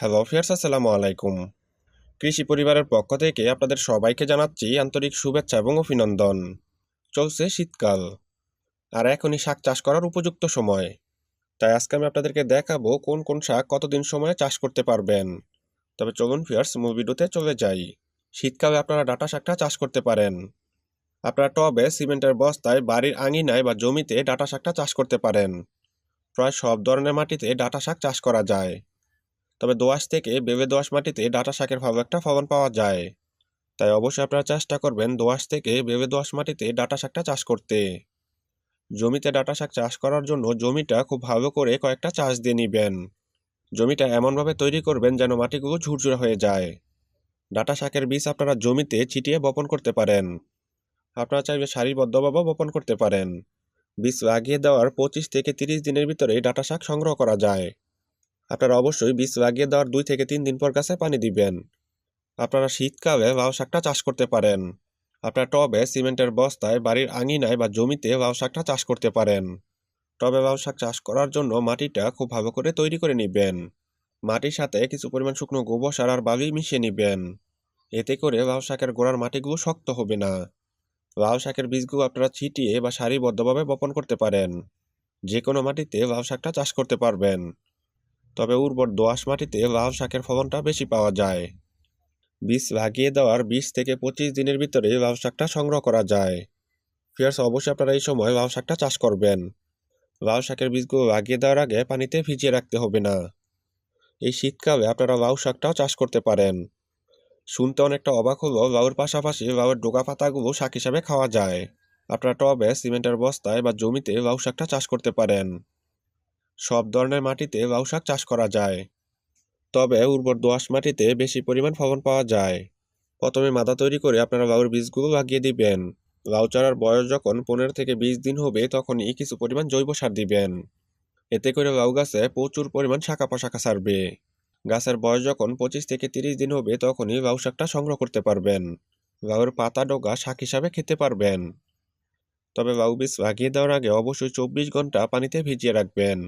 Hello fierce, আসসালামু আলাইকুম। কৃষি পরিবারের পক্ষ থেকে আপনাদের সবাইকে জানাচ্ছি আন্তরিক শুভেচ্ছা এবং অভিনন্দন। চলছে শীতকাল, আর এখনই শাক চাষ করার উপযুক্ত সময়। তাই আজকে আমি আপনাদেরকে দেখাবো কোন কোন শাক কতদিন সময়ে চাষ করতে পারবেন। তবে চলুন ফিয়ার্স, মূল ভিডিওতে চলে যাই। শীতকালে আপনারা ডাটা শাকটা চাষ করতে পারেন। আপনারা টবে, সিমেন্টের বস্তায়, বাড়ির আঙিনায় বা জমিতে ডাটা শাকটা চাষ করতে পারেন। প্রায় সব ধরনের মাটিতে ডাটা শাক চাষ করা যায়। তবে দোআঁশ থেকে বেবে দোআঁশ মাটিতে ডাটা শাকের ভালো একটা ফলন পাওয়া যায়। তাই অবশ্যই আপনারা চেষ্টা করবেন দোআঁশ থেকে বেবে দোআঁশ মাটিতে ডাটা শাকটা চাষ করতে। জমিতে ডাটা শাক চাষ করার জন্য জমিটা খুব ভালো করে কয়েকটা চাষ দিয়ে নেবেন। জমিটা এমনভাবে তৈরি করবেন যেন মাটিগুলো ঝুরঝুরে হয়ে যায়। ডাটা শাকের বীজ আপনারা জমিতে ছিটিয়ে বপন করতে পারেন। আপনারা চাইলে সারিবদ্ধভাবে বপন করতে পারেন। বীজ লাগিয়ে দেওয়ার পঁচিশ থেকে তিরিশ দিনের ভিতরে ডাটা শাক সংগ্রহ করা যায়। আপনারা অবশ্যই বীজ লাগিয়ে দেওয়ার দুই থেকে তিন দিন পর গাছে পানি দিবেন। আপনারা শীতকালে লাউ শাকটা চাষ করতে পারেন। আপনারা টবে সিমেন্টের বস্তায় বাড়ির আঙিনায় বা জমিতে লাউ শাকটা চাষ করতে পারেন। টবে লাউ শাক চাষ করার জন্য মাটিটা খুব ভালো করে তৈরি করে নেবেন। মাটির সাথে কিছু পরিমাণ শুকনো গোবর সার আর বালি মিশিয়ে নেবেন। এতে করে লাউ শাকের গোড়ার মাটিগুলো শক্ত হবে না। লাউ শাকের বীজগুলো আপনারা ছিটিয়ে বা সারিবদ্ধভাবে বপন করতে পারেন। যে কোনো মাটিতে লাউ শাকটা চাষ করতে পারবেন। তবে উর্বর দোআঁশ মাটিতে লাউ শাকের ফলনটা বেশি পাওয়া যায়। বীজ লাগিয়ে দেওয়ার বিশ থেকে পঁচিশ দিনের ভিতরে লাউ শাকটা সংগ্রহ করা যায়। ফিয়ার্স অবশ্যই আপনারা এই সময় লাউ শাকটা চাষ করবেন। লাউ শাকের বীজগুলো লাগিয়ে দেওয়ার আগে পানিতে ভিজিয়ে রাখতে হবে না। এই শীতকালে আপনারা লাউ শাকটাও চাষ করতে পারেন। শুনতে অনেকটা অবাক হলো লাউর পাশাপাশি লাউয়ের ডোকা পাতাগুলো শাক হিসাবে খাওয়া যায়। আপনারা টবে, সিমেন্টের বস্তায় বা জমিতে লাউ শাকটা চাষ করতে পারেন। সব ধরনের মাটিতে লাউ শাক চাষ করা যায়। তবে উর্বর দোআঁশ মাটিতে বেশি পরিমাণ ফলন পাওয়া যায়। প্রথমে মাদা তৈরি করে আপনারা লাউর বীজগুলো লাগিয়ে দিবেন। লাউ চারার বয়স যখন পনেরো থেকে বিশ দিন হবে, তখনই কিছু পরিমাণ জৈব সার দিবেন। এতে করে লাউ গাছে প্রচুর পরিমাণ শাখা পোশাখা ছাড়বে গাছের বয়স যখন পঁচিশ থেকে তিরিশ দিন হবে, তখনই লাউ শাকটা সংগ্রহ করতে পারবেন। লাউয়ের পাতা ডোগা শাক হিসাবে খেতে পারবেন। তবে লাউ বীজ লাগিয়ে দেওয়ার আগে অবশ্যই চব্বিশ ঘণ্টা পানিতে ভিজিয়ে রাখবেন।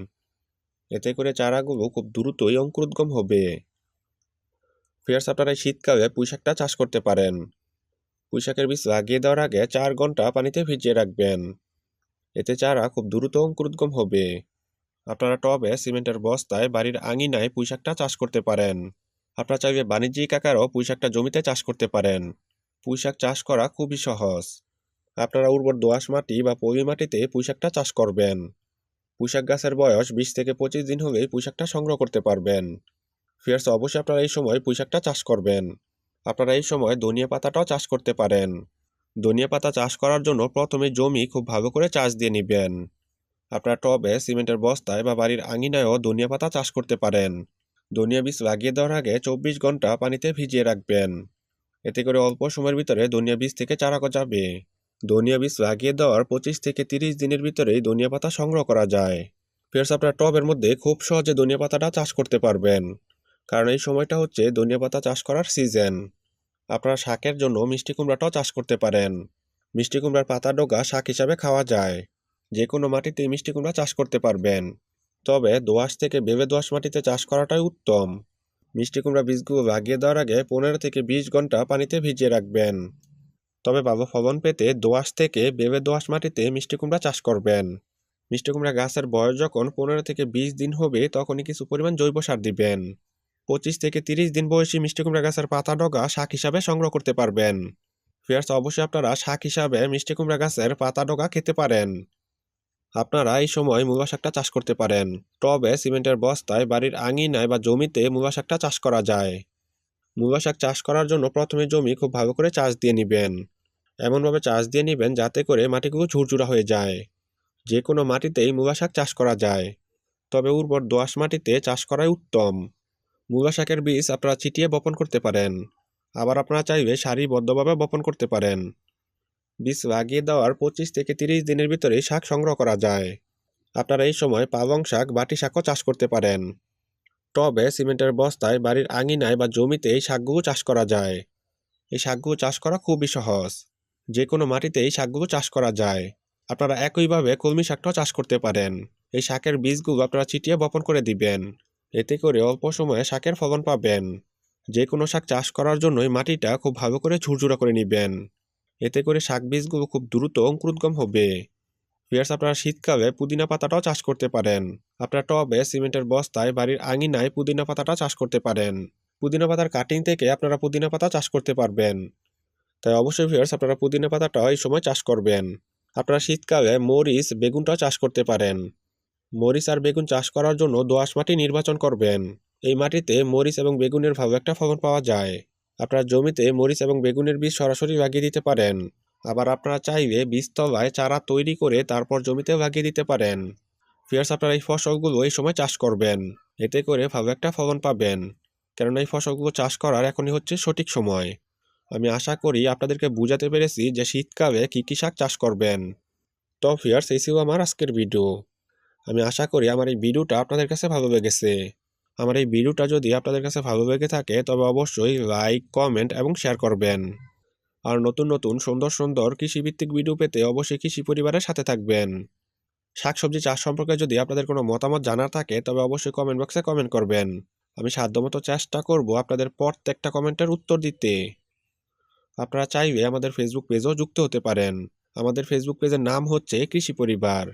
এতে করে চারাগুলো খুব দ্রুতই অঙ্কুরোদ্গম হবে। ফিয়ার্স আপনারা শীতকালে পুঁইশাকটা চাষ করতে পারেন। পুঁইশাকের বীজ লাগিয়ে দেওয়ার আগে চার ঘণ্টা পানিতে ভিজিয়ে রাখবেন। এতে চারা খুব দ্রুত অঙ্কুরোদ্গম হবে। আপনারা টবে, সিমেন্টের বস্তায়, বাড়ির আঙিনায় পুঁইশাকটা চাষ করতে পারেন। আপনারা চাইলে বাণিজ্যিক আকারও পুঁইশাকটা জমিতে চাষ করতে পারেন। পুঁইশাক চাষ করা খুবই সহজ। আপনারা উর্বর দোআঁশ মাটি বা পলি মাটিতে পুঁইশাকটা চাষ করবেন। পুঁইশাক গাছের বয়স বিশ থেকে পঁচিশ দিন হলেই পুঁইশাকটা সংগ্রহ করতে পারবেন। ফিয়ার্স, অবশ্যই আপনারা এই সময় পুঁইশাকটা চাষ করবেন। আপনারা এই সময় ধনিয়া পাতাটাও চাষ করতে পারেন। ধনিয়া পাতা চাষ করার জন্য প্রথমে জমি খুব ভালো করে চাষ দিয়ে নেবেন। আপনারা টবে, সিমেন্টের বস্তায় বা বাড়ির আঙিনায়ও ধনিয়া পাতা চাষ করতে পারেন। ধনিয়া বীজ লাগিয়ে দেওয়ার আগে চব্বিশ ঘণ্টা পানিতে ভিজিয়ে রাখবেন। এতে করে অল্প সময়ের ভিতরে ধনিয়া বীজ থেকে চারা গজাবে। ধনিয়া বীজ লাগিয়ে দেওয়ার পঁচিশ থেকে তিরিশ দিনের ভিতরেই ধনিয়া পাতা সংগ্রহ করা যায়। ফেরস আপনার টবের মধ্যে খুব সহজে ধনিয়া পাতাটা চাষ করতে পারবেন, কারণ এই সময়টা হচ্ছে ধনিয়া পাতা চাষ করার সিজন। আপনারা শাকের জন্য মিষ্টি কুমড়াটাও চাষ করতে পারেন। মিষ্টি কুমড়ার পাতা ডোগা শাক হিসাবে খাওয়া যায়। যে কোনো মাটিতে মিষ্টি কুমড়া চাষ করতে পারবেন। তবে দোআঁশ থেকে বেবে দোয়াশ মাটিতে চাষ করাটাই উত্তম। মিষ্টি কুমড়া বীজগুলো লাগিয়ে দেওয়ার আগে পনেরো থেকে বিশ ঘণ্টা পানিতে ভিজিয়ে রাখবেন। তবে ভালো ফলন পেতে দোআঁশ থেকে বেবে দোআঁশ মাটিতে মিষ্টি কুমড়া চাষ করবেন। মিষ্টি কুমড়া গাছের বয়স যখন পনেরো থেকে বিশ দিন হবে, তখনই কিছু পরিমাণ জৈব সার দিবেন। পঁচিশ থেকে তিরিশ দিন বয়সী মিষ্টি কুমড়া গাছের পাতা ডগা শাক হিসাবে সংগ্রহ করতে পারবেন। ফিয়ার্স অবশ্যই আপনারা শাক হিসাবে মিষ্টি কুমড়া গাছের পাতা ডগা খেতে পারেন। আপনারা এই সময় মূলা শাকটা চাষ করতে পারেন। টবে, সিমেন্টের বস্তায়, বাড়ির আঙিনায় বা জমিতে মূলা শাকটা চাষ করা যায়। মূলা শাক চাষ করার জন্য প্রথমে জমি খুব ভালো করে চাষ দিয়ে নেবেন। এমনভাবে চাষ দিয়ে নেবেন যাতে করে মাটিগুলো ঝুরঝুরা হয়ে যায়। যে কোনো মাটিতেই মূলা শাক চাষ করা যায়। তবে উর্বর দোআঁশ মাটিতে চাষ করাই উত্তম। মূলা শাকের বীজ আপনারা ছিটিয়ে বপন করতে পারেন। আবার আপনারা চাইলে সারিবদ্ধভাবে বপন করতে পারেন। বীজ লাগিয়ে দেওয়ার পঁচিশ থেকে তিরিশ দিনের ভিতরে শাক সংগ্রহ করা যায়। আপনারা এই সময় পালং শাক, বাটি শাকও চাষ করতে পারেন। টবে সিমেন্টের বস্তায় বাড়ির আঙিনায় বা জমিতে এই শাকগুলো চাষ করা যায়। এই শাকগুলো চাষ করা খুবই সহজ। যে কোনো মাটিতে এই শাকগুলো চাষ করা যায়। আপনারা একইভাবে কলমি শাকটাও চাষ করতে পারেন। এই শাকের বীজগুলো আপনারা ছিটিয়ে বপন করে দিবেন। এতে করে অল্প সময়ে শাকের ফলন পাবেন। যে কোনো শাক চাষ করার জন্যই মাটিটা খুব ভালো করে ঝুরঝুরা করে নেবেন। এতে করে শাক বীজগুলো খুব দ্রুত অঙ্কুরোদ্গম হবে। ফিয়ার্স আপনারা শীতকালে পুদিনা পাতাটাও চাষ করতে পারেন। আপনারা টবে সিমেন্টের বস্তায় বাড়ির আঙিনায় পুদিনা পাতাটা চাষ করতে পারেন। পুদিনা পাতার কাটিং থেকে আপনারা পুদিনা পাতা চাষ করতে পারবেন। তাই অবশ্যই ফিয়ার্স আপনারা পুদিনা পাতাটা এই সময় চাষ করবেন। আপনারা শীতকালে মরিচ, বেগুনটাও চাষ করতে পারেন। মরিচ আর বেগুন চাষ করার জন্য দোআঁশ মাটি নির্বাচন করবেন। এই মাটিতে মরিচ এবং বেগুনের ভালো একটা ফলন পাওয়া যায়। আপনার জমিতে মরিচ এবং বেগুনের বীজ সরাসরি লাগিয়ে দিতে পারেন। আবার আপনারা চাইলে বীজতলায় চারা তৈরি করে তারপর জমিতে লাগিয়ে দিতে পারেন। ফিয়ার্স আপনারা এই ফসলগুলো এই সময় চাষ করবেন। এতে করে ভালো একটা ফলন পাবেন। কেননা এই ফসলগুলো চাষ করার এখনই হচ্ছে সঠিক সময়। আমি আশা করি আপনাদেরকে বুঝাতে পেরেছি যে শীতকালে কী কী শাক চাষ করবেন। তো ফিয়ার্স এই ছিল আমার আজকের ভিডিও আমি আশা করি আমার এই ভিডিওটা আপনাদের কাছে ভালো লেগেছে। আমার এই ভিডিওটা যদি আপনাদের কাছে ভালো লেগে থাকে, তবে অবশ্যই লাইক কমেন্ট এবং শেয়ার করবেন। আর নতুন নতুন সুন্দর সুন্দর কৃষিভিত্তিক ভিডিও পেতে অবশ্যই কৃষি পরিবারের সাথে থাকবেন। শাকসবজি চাষ সম্পর্কে যদি আপনাদের কোনো মতামত জানার থাকে, তবে অবশ্যই কমেন্ট বক্সে কমেন্ট করবেন। আমি সাধ্যমতো চেষ্টা করব আপনাদের প্রত্যেকটা কমেন্টের উত্তর দিতে। আপনারা চাইলে আমাদের ফেসবুক পেজও যুক্ত হতে পারেন। আমাদের ফেসবুক পেজের নাম হচ্ছে কৃষি পরিবার।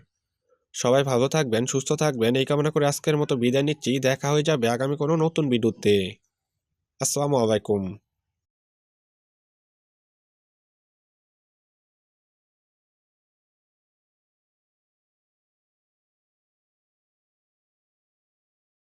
সবাই ভালো থাকবেন, সুস্থ থাকবেন। এই কামনা করে আজকের মতো বিদায় নিচ্ছি। দেখা হয়ে যাবে আগামী কোনো নতুন ভিডিওতে আসসালামু আলাইকুম।